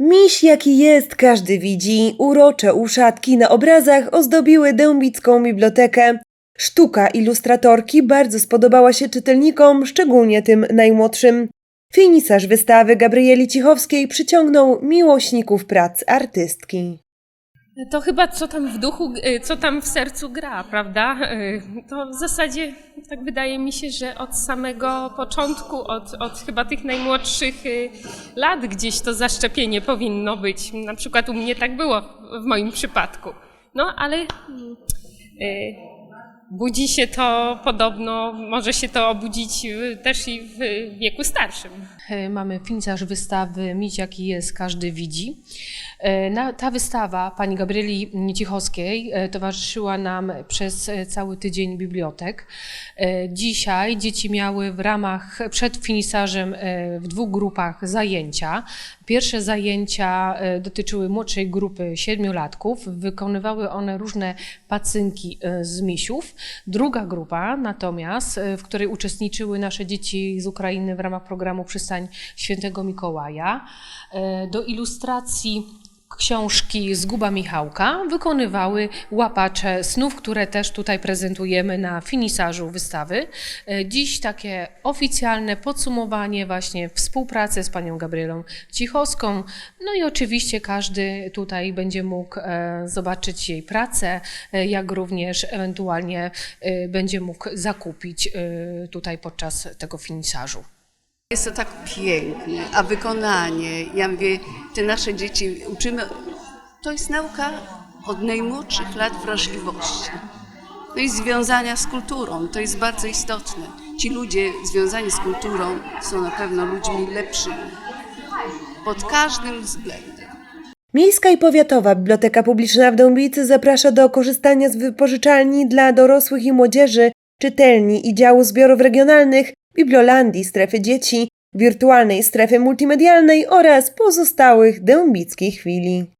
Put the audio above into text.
Miś jaki jest, każdy widzi. Urocze uszatki na obrazach ozdobiły dębicką bibliotekę. Sztuka ilustratorki bardzo spodobała się czytelnikom, szczególnie tym najmłodszym. Finisarz wystawy Gabrieli Cichowskiej przyciągnął miłośników prac artystki. To chyba co tam w duchu, y, co tam w sercu gra, prawda? Y, To w zasadzie tak wydaje mi się, że od samego początku, od, od chyba tych najmłodszych y, lat gdzieś to zaszczepienie powinno być. Na przykład u mnie tak było w moim przypadku. No ale mm, budzi się to podobno, może się to obudzić y, też i w wieku starszym. E, Mamy finisarz wystawy Miś jaki jest, każdy widzi. E, ta wystawa pani Gabrieli Cichowskiej e, towarzyszyła nam przez cały tydzień bibliotek. Dzisiaj dzieci miały w ramach, przed finisarzem w dwóch grupach zajęcia. Pierwsze zajęcia dotyczyły młodszej grupy siedmiolatków. Wykonywały one różne pacynki z misiów. Druga grupa natomiast, e, w której uczestniczyły nasze dzieci z Ukrainy w ramach programu Przystań Świętego Mikołaja, e, do ilustracji książki Zguba Michałka wykonywały łapacze snów, które też tutaj prezentujemy na finisarzu wystawy. E, Dziś takie oficjalne podsumowanie właśnie współpracy z panią Gabrielą Cichowską. No i oczywiście każdy tutaj będzie mógł e, zobaczyć jej pracę, e, jak również ewentualnie będzie mógł zakupić tutaj podczas tego finisarzu. Jest to tak pięknie, a wykonanie, ja mówię, te nasze dzieci uczymy, to jest nauka od najmłodszych lat wrażliwości. No i związania z kulturą, to jest bardzo istotne. Ci ludzie związani z kulturą są na pewno ludźmi lepszymi pod każdym względem. Miejska i Powiatowa Biblioteka Publiczna w Dębicy zaprasza do korzystania z wypożyczalni dla dorosłych i młodzieży, czytelni i działu zbiorów regionalnych, Bibliolandii, strefy dzieci, wirtualnej strefy multimedialnej oraz pozostałych dębickich chwili.